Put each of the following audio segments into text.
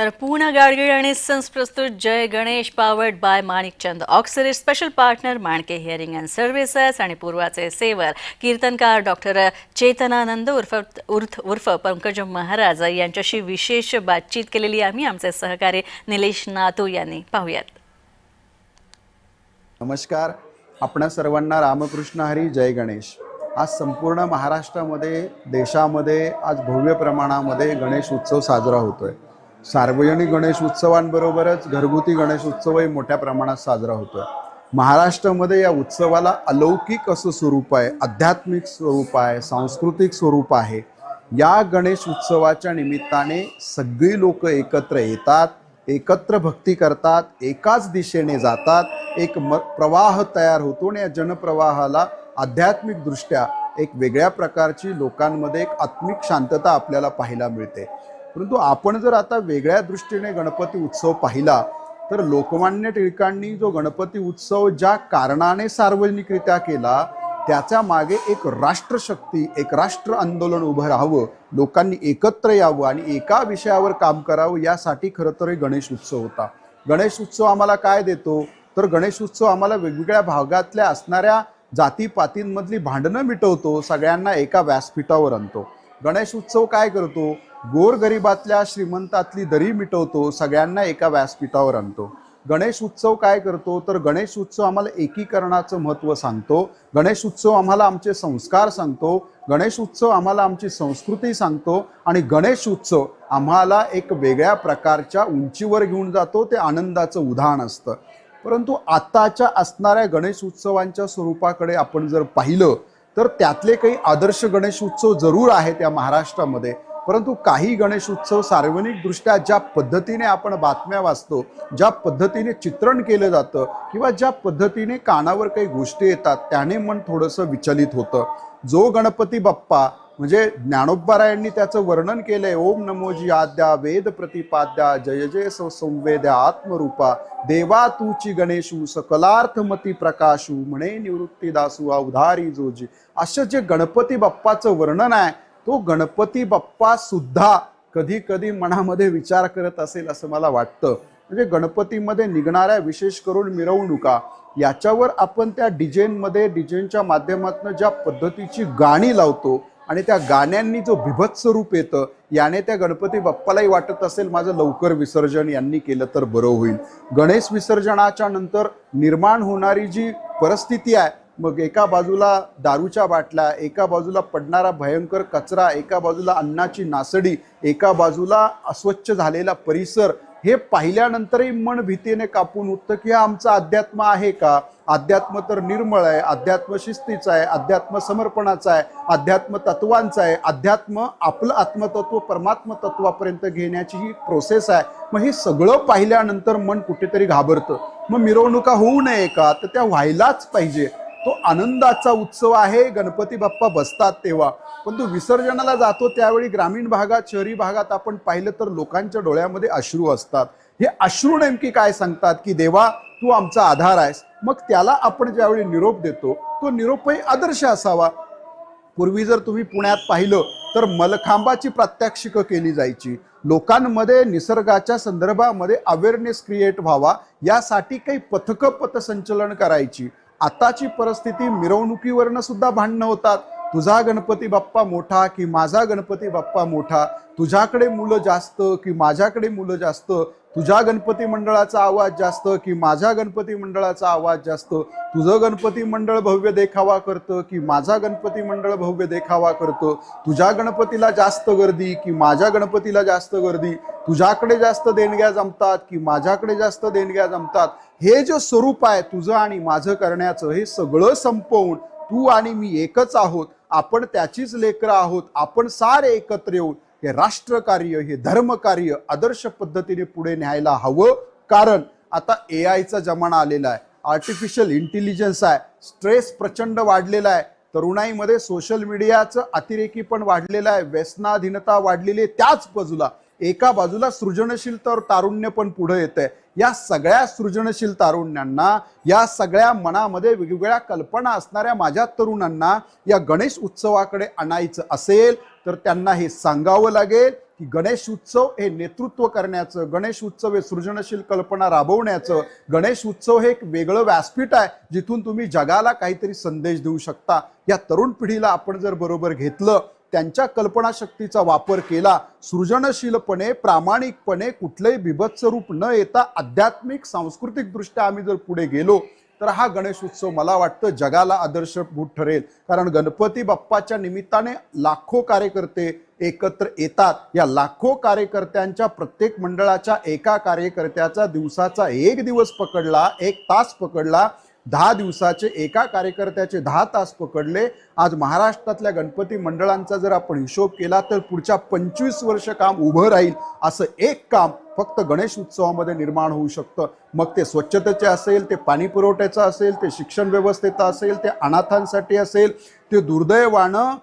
तर पूर्ण गाडगीळ आणि सन्स प्रस्तुत जय Ganesh powered by Manikchand ऑक्सिलिट special partner Manke hearing and services आणि पूर्वाचे सेवर कीर्तनकार डॉक्टर चेतनानंद उर्फ उर्फ उर्फ पंकज महाराज यांच्याशी विशेष बातचीत केलेली आम्ही. आमचे सहकारी निलेश नातू यांनी पाहूयात. नमस्कार. आपणा सर्वांना रामकृष्ण हरी जय गणेश. आज संपूर्ण महाराष्ट्रामध्ये देशामध्ये आज भव्य प्रमाणामध्ये गणेश उत्सव साजरा होतोय. सार्वजनिक गणेश उत्सवांबरोबरच घरगुती गणेश उत्सवही मोठ्या प्रमाणात साजरा होतोय. महाराष्ट्रामध्ये या उत्सवाला अलौकिक असं स्वरूप आहे आध्यात्मिक स्वरूप आहे सांस्कृतिक स्वरूप आहे. या गणेश उत्सवाच्या निमित्ताने सगळी लोक एकत्र येतात एकत्र भक्ती करतात एकाच दिशेने जातात. एक म प्रवाह तयार होतो आणि या जनप्रवाहाला आध्यात्मिकदृष्ट्या एक वेगळ्या प्रकारची लोकांमध्ये एक आत्मिक शांतता आपल्याला पाहायला मिळते. परंतु आपण जर आता वेगळ्या दृष्टीने गणपती उत्सव पाहिला तर लोकमान्य टिळकांनी जो गणपती उत्सव ज्या कारणाने सार्वजनिकरित्या केला त्याच्यामागे एक राष्ट्रशक्ती एक राष्ट्र आंदोलन उभं राहावं लोकांनी एकत्र यावं आणि एका विषयावर काम करावं यासाठी खरं तर गणेश उत्सव होता. गणेश उत्सव आम्हाला काय देतो? तर गणेश उत्सव आम्हाला वेगवेगळ्या भागातल्या असणाऱ्या जातीपातींमधली भांडणं मिटवतो सगळ्यांना एका व्यासपीठावर आणतो. गणेश उत्सव काय करतो? गोरगरिबातल्या श्रीमंतातली दरी मिटवतो सगळ्यांना एका व्यासपीठावर आणतो. गणेश उत्सव काय करतो? तर गणेश उत्सव आम्हाला एकीकरणाचं महत्त्व सांगतो. गणेश उत्सव आम्हाला आमचे संस्कार सांगतो. गणेश उत्सव आम्हाला आमची संस्कृती सांगतो. आणि गणेश उत्सव आम्हाला एक वेगळ्या प्रकारच्या उंचीवर घेऊन जातो. ते आनंदाचं उदाहरण असतं. परंतु आताच्या असणाऱ्या गणेश उत्सवांच्या स्वरूपाकडे आपण जर पाहिलं तर त्यातले काही आदर्श गणेश उत्सव जरूर आहेत या महाराष्ट्रामध्ये. परंतु काही गणेश उत्सव सार्वजनिकदृष्ट्या ज्या पद्धतीने आपण बातम्या वाचतो ज्या पद्धतीने चित्रण केलं जातं किंवा ज्या पद्धतीने कानावर काही गोष्टी येतात त्याने मन थोडंसं विचलित होतं. जो गणपती बाप्पा म्हणजे ज्ञानोबारायांनी त्याचं वर्णन केलंय. ओम नमोजी आद्या वेद प्रतिपाद्या जय जय संवेद्या आत्मरूपा देवा तूची गणेशू सकलार्थमती प्रकाशू म्हणे निवृत्ती दासू अवधारी जोजी. असं जे गणपती बाप्पाचं वर्णन आहे तो गणपती बाप्पा सुद्धा कधी कधी मनामध्ये विचार करत असेल असं मला वाटतं. म्हणजे गणपतीमध्ये निघणाऱ्या विशेष करून मिरवणुका याच्यावर आपण त्या डिजेनमध्ये डिजेनच्या माध्यमातून ज्या पद्धतीची गाणी लावतो आणि त्या गाण्यांनी जो बिभत्स रूप येतं याने त्या गणपती बाप्पालाही वाटत असेल माझं लवकर विसर्जन यांनी केलं तर बरं होईल. गणेश विसर्जनाच्या नंतर निर्माण होणारी जी परिस्थिती आहे मग एका बाजूला दारूच्या बाटल्या एका बाजूला पडणारा भयंकर कचरा एका बाजूला अन्नाची नासडी एका बाजूला अस्वच्छ झालेला परिसर हे पाहिल्यानंतरही मन भीतीने कापून उठतं की हा आमचा अध्यात्म आहे का? अध्यात्म तर निर्मळ आहे अध्यात्म शिस्तीचा आहे अध्यात्म समर्पणाचा आहे अध्यात्म तत्वांचा आहे. अध्यात्म आपलं आत्मतत्व परमात्म तत्वापर्यंत घेण्याची ही प्रोसेस आहे. मग हे सगळं पाहिल्यानंतर मन कुठेतरी घाबरतं. मग मिरवणुका होऊ नये का? तर त्या व्हायलाच पाहिजे. तो आनंदाचा उत्सव आहे गणपती बाप्पा बसतात तेव्हा. पण तो विसर्जनाला जातो त्यावेळी ग्रामीण भागात शहरी भागात आपण पाहिलं तर लोकांच्या डोळ्यामध्ये अश्रू असतात. हे अश्रू नेमकी काय सांगतात की देवा तू आमचा आधार आहेस. मग त्याला आपण ज्यावेळी निरोप देतो तो निरोपही आदर्श असावा. पूर्वी जर तुम्ही पुण्यात पाहिलं तर मलखांबाची प्रात्यक्षिकं केली जायची. लोकांमध्ये निसर्गाच्या संदर्भामध्ये अवेअरनेस क्रिएट व्हावा यासाठी काही पथकं पथसंचलन करायची. आताची परिस्थिती मिरवणुकीवरनं सुद्धा भांडणं होतात. तुझा गणपती बाप्पा मोठा की माझा गणपती बाप्पा मोठा? तुझ्याकडे मुलं जास्त की माझ्याकडे मुलं जास्त? तुझ्या गणपती मंडळाचा आवाज जास्त की माझ्या गणपती मंडळाचा आवाज जास्त? तुझं गणपती मंडळ भव्य देखावा करतं की माझा गणपती मंडळ भव्य देखावा करतं? तुझ्या गणपतीला जास्त गर्दी की माझ्या गणपतीला जास्त गर्दी? तुझ्याकडे जास्त देणग्या जमतात की माझ्याकडे जास्त देणग्या जमतात? हे जे स्वरूप आहे तुझं आणि माझं करण्याचं हे सगळं संपवून तू आणि मी एकच आहोत. आपण त्याचीच लेकरं आहोत आपण सारे एकत्र येऊन हे राष्ट्रकार्य हे धर्मकार्य आदर्श पद्धतीने पुढे न्यायला हवं. कारण आता ए आयचा जमाना आलेला आहे आर्टिफिशियल इंटेलिजन्स आहे स्ट्रेस प्रचंड वाढलेला आहे. तरुणाईमध्ये सोशल मीडियाचं अतिरेकी पण वाढलेलं आहे व्यसनाधीनता वाढलेली आहे. त्याच बाजूला एका बाजूला सृजनशील तर तारुण्य पण पुढे येत आहे या सगळ्या सृजनशील तारुण्यांना या सगळ्या मनामध्ये वेगवेगळ्या कल्पना असणाऱ्या माझ्या तरुणांना या गणेश उत्सवाकडे आणायचं असेल तर त्यांना हे सांगावं लागेल की गणेश उत्सव हे नेतृत्व करण्याचं गणेश उत्सव हे सृजनशील कल्पना राबवण्याचं गणेश उत्सव हे एक वेगळं व्यासपीठ आहे जिथून तुम्ही जगाला काहीतरी संदेश देऊ शकता. या तरुण पिढीला आपण जर बरोबर घेतलं त्यांच्या कल्पनाशक्तीचा वापर केला सृजनशीलपणे प्रामाणिकपणे कुठलंही बिभत्स रूप न येता आध्यात्मिक सांस्कृतिकदृष्ट्या आम्ही जर पुढे गेलो तर हा गणेशोत्सव मला वाटतं जगाला आदर्शभूत ठरेल. कारण गणपती बाप्पाच्या निमित्ताने लाखो कार्यकर्ते एकत्र येतात. या लाखो कार्यकर्त्यांच्या प्रत्येक मंडळाच्या एका कार्यकर्त्याचा दिवसाचा एक दिवस पकडला एक तास पकडला दहा दिवसाचे एका कार्यकर्त्याचे दहा तास पकडले. आज महाराष्ट्रातल्या गणपती मंडळांचा जर आपण हिशोब केला तर पुढच्या पंचवीस वर्ष काम उभं राहील असं एक काम फक्त गणेश उत्सवामध्ये निर्माण होऊ शकतं. मग ते स्वच्छतेचे असेल ते पाणी पुरवठ्याचं असेल ते शिक्षण व्यवस्थेचं असेल ते अनाथांसाठी असेल ते दुर्दैवानं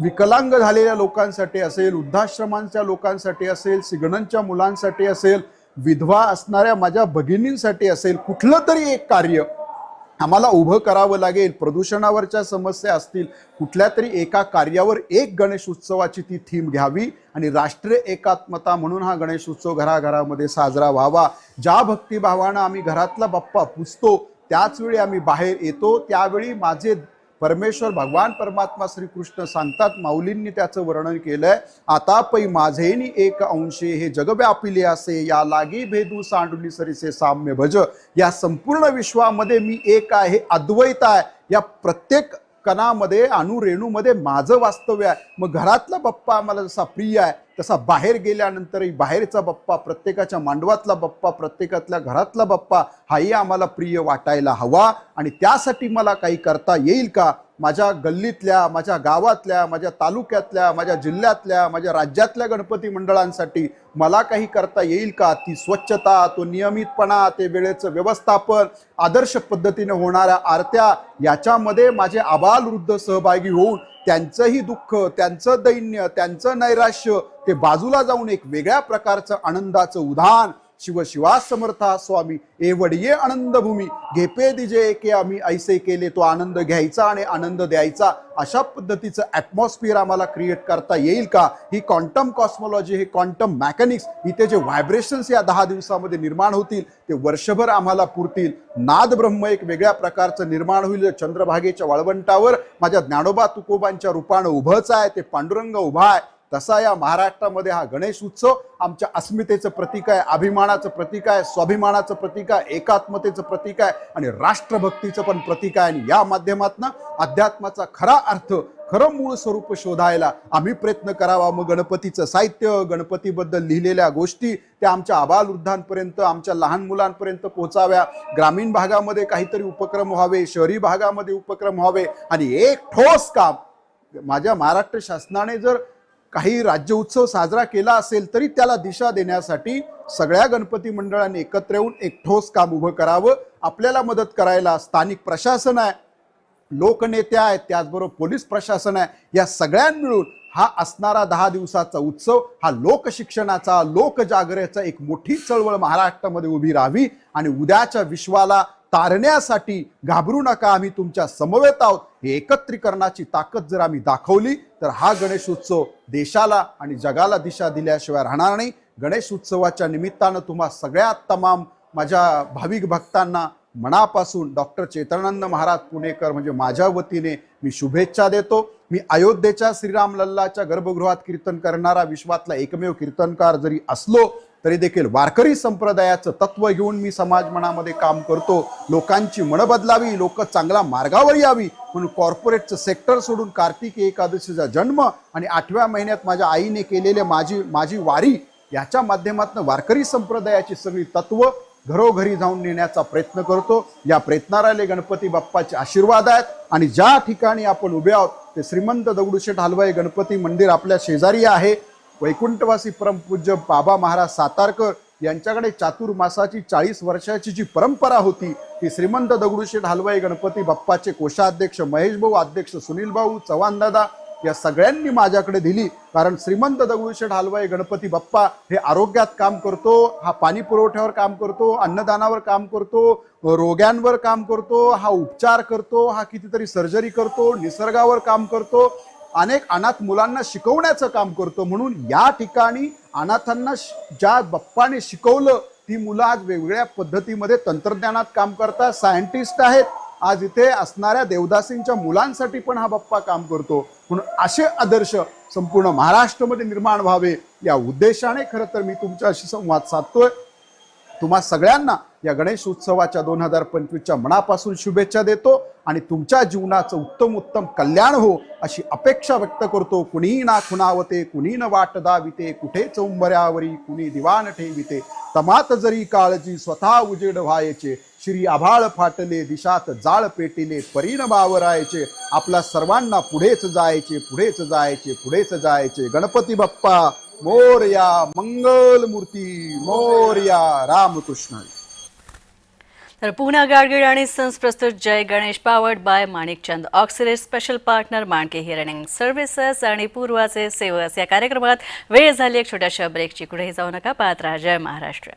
विकलांग झालेल्या लोकांसाठी असेल वृद्धाश्रमांच्या लोकांसाठी असेल सिगणंच्या मुलांसाठी असेल विधवा असणाऱ्या माझ्या भगिनींसाठी असेल कुठलं तरी एक कार्य आम्हाला उभं करावं लागेल प्रदूषणावरच्या समस्या असतील कुठल्या तरी एका कार्यावर एक गणेश उत्सवाची ती थीम घ्यावी आणि राष्ट्रीय एकात्मता म्हणून हा गणेश उत्सव घराघरामध्ये साजरा व्हावा. ज्या भक्तिभावानं आम्ही घरातला बाप्पा पुजतो त्याचवेळी आम्ही बाहेर येतो त्यावेळी माझे परमेश्वर भगवान परमात्मा श्रीकृष्ण सांगतात माऊलींनी त्याचं वर्णन केलंय आता पै माझेनी एक अंशे हे जगव्यापिले असे या लागी भेदू सांडुली सरीसे साम्य भज या संपूर्ण विश्वामध्ये मी एक आहे हे अद्वैत आहे या प्रत्येक कणामध्ये अणुरेणूमध्ये माझं वास्तव्य आहे. मग घरातला बाप्पा आम्हाला जसा प्रिय आहे तसा बाहेर गेल्यानंतरही बाहेरचा बाप्पा प्रत्येकाच्या मांडवातला बाप्पा प्रत्येकातल्या घरातला बाप्पा हाही आम्हाला प्रिय वाटायला हवा. आणि त्यासाठी मला काही करता येईल का? माझ्या गल्लीतल्या माझ्या गावातल्या माझ्या तालुक्यातल्या माझ्या जिल्ह्यातल्या माझ्या राज्यातल्या गणपती मंडळांसाठी मला काही करता येईल का? ती स्वच्छता तो नियमितपणा ते वेळेचं व्यवस्थापन आदर्श पद्धतीने होणाऱ्या आरत्या याच्यामध्ये माझे आबालवृद्ध सहभागी होऊन त्यांचंही दुःख त्यांचं दैन्य त्यांचं नैराश्य ते बाजूला जाऊन एक वेगळ्या प्रकारचं आनंदाचं उदाहरण शिव शिवा समर्था स्वामी एवढिये आनंद भूमी घेपे दिजे के आम्ही. ऐसे केले तो आनंद घ्यायचा आणि आनंद द्यायचा. अशा पद्धतीचं ॲटमॉस्फिअर आम्हाला क्रिएट करता येईल का? ही क्वांटम कॉस्मॉलॉजी हे क्वांटम मॅकॅनिक्स इथे जे व्हायब्रेशन्स या दहा दिवसामध्ये निर्माण होतील ते वर्षभर आम्हाला पुरतील. नाद ब्रह्म एक वेगळ्या प्रकारचं निर्माण होईल. चंद्रभागेच्या वाळवंटावर माझ्या ज्ञानोबा तुकोबांच्या रूपानं उभंच आहे. ते पांडुरंग उभा आहे. तसा या महाराष्ट्रामध्ये हा गणेश उत्सव आमच्या अस्मितेचं प्रतीक आहे अभिमानाचं प्रतीक आहे स्वाभिमानाचं प्रतीक आहे एकात्मतेचं प्रतीक आहे आणि राष्ट्रभक्तीचं पण प्रतीक आहे. आणि या माध्यमातनं अध्यात्माचा खरा अर्थ खरं मूळ स्वरूप शोधायला आम्ही प्रयत्न करावा. मग गणपतीचं साहित्य गणपतीबद्दल लिहिलेल्या गोष्टी त्या आमच्या आबालवृद्धांपर्यंत आमच्या लहान मुलांपर्यंत पोहोचाव्या ग्रामीण भागामध्ये काहीतरी उपक्रम व्हावे शहरी भागामध्ये उपक्रम व्हावे. आणि एक ठोस काम माझ्या महाराष्ट्र शासनाने जर काही राज्य उत्सव साजरा केला असेल तरी त्याला दिशा देण्यासाठी सगळ्या गणपती मंडळांनी एकत्र येऊन एक ठोस काम उभं करावं आपल्याला मदत करायला स्थानिक प्रशासन आहे लोकनेते आहेत त्याचबरोबर पोलीस प्रशासन आहे या सगळ्यां मिळून हा असणारा दहा दिवसाचा उत्सव हा लोकशिक्षणाचा लोकजागरेचा एक मोठी चळवळ महाराष्ट्रामध्ये उभी राहावी आणि उद्याच्या विश्वाला तारण्यासाठी घाबरू नका आम्ही तुमच्या समवेत आहोत. हे एकत्रीकरणाची ताकद जर आम्ही दाखवली तर हा गणेश उत्सव देशाला आणि जगाला दिशा दिल्याशिवाय राहणार नाही. गणेश उत्सवाच्या निमित्तानं तुम्हा सगळ्या तमाम माझ्या भाविक भक्तांना मनापासून डॉक्टर चेतनानंद महाराज पुणेकर म्हणजे माझ्या वतीने मी शुभेच्छा देतो. मी अयोध्येच्या श्रीराम लल्लाच्या गर्भगृहात कीर्तन करणारा विश्वातला एकमेव कीर्तनकार जरी असलो तरी देखील वारकरी संप्रदायाचं तत्व घेऊन मी समाज मनामध्ये काम करतो. लोकांची मन बदलावी लोक चांगला मार्गावर यावी म्हणून कॉर्पोरेटचं सेक्टर सोडून कार्तिकी एकादशीचा जन्म आणि आठव्या महिन्यात माझ्या आईने केलेले माझी माझी वारी याच्या माध्यमातून वारकरी संप्रदायाची सगळी तत्व घरोघरी जाऊन नेण्याचा प्रयत्न करतो. या प्रयत्नाराले गणपती बाप्पाचे आशीर्वाद आहेत आणि ज्या ठिकाणी आपण उभे आहोत ते श्रीमंत दगडूशेठ हलवाई गणपती मंदिर आपल्या शेजारी आहे. वैकुंठवासी परमपूज्य बाबा महाराज सातारकर यांच्याकडे चातुर्मासाची चाळीस वर्षाची जी परंपरा होती ती श्रीमंत दगडूशेठ हलवाई गणपती बाप्पाचे कोषाध्यक्ष महेश भाऊ अध्यक्ष सुनील भाऊ चव्हाण दादा या सगळ्यांनी माझ्याकडे दिली. कारण श्रीमंत दगडूशेठ हलवाई गणपती बाप्पा हे आरोग्यात काम करतो हा पाणी पुरवठ्यावर काम करतो अन्नदानावर काम करतो रोग्यांवर काम करतो हा उपचार करतो हा कितीतरी सर्जरी करतो निसर्गावर काम करतो. अनेक अनाथ मुलांना शिकवण्याचं काम करतो म्हणून या ठिकाणी अनाथांना ज्या बाप्पाने शिकवलं ती मुलं आज वेगवेगळ्या पद्धतीमध्ये तंत्रज्ञानात काम करतात सायंटिस्ट आहेत. आज इथे असणाऱ्या देवदासींच्या मुलांसाठी पण हा बाप्पा काम करतो. म्हणून असे आदर्श संपूर्ण महाराष्ट्रामध्ये निर्माण व्हावे या उद्देशाने खरं तर मी तुमच्याशी संवाद साधतोय. तुम्हा सगळ्यांना या गणेश उत्सवाच्या दोन हजार पंचवीसच्या मनापासून शुभेच्छा देतो आणि तुमच्या जीवनाचं उत्तम उत्तम कल्याण हो अशी अपेक्षा व्यक्त करतो. कुणीही ना खुणावते कुणी न वाट दाविते कुठे चौंबऱ्यावरी कुणी दिवाण ठेविते. तमात जरी काळजी स्वतः उजेड व्हायचे श्री आभाळ फाटले दिशात जाळ पेटिले परीन बावरायचे आपल्या सर्वांना पुढेच जायचे पुढेच जायचे पुढेच जायचे. गणपती बाप्पा मोरया मंगल मूर्ती मोरया रामकृष्ण. तर पुन्हा गाडगीळ आणि सन्स प्रस्तुत जय Ganesh powered by Manikchand oxalate special partner Manke hearing services आणि पूर्वाचे सेवस या कार्यक्रमात वेळ झाली एक छोट्याशा ब्रेकची कुठेही जाऊ नका पाहत राहा जय महाराष्ट्र.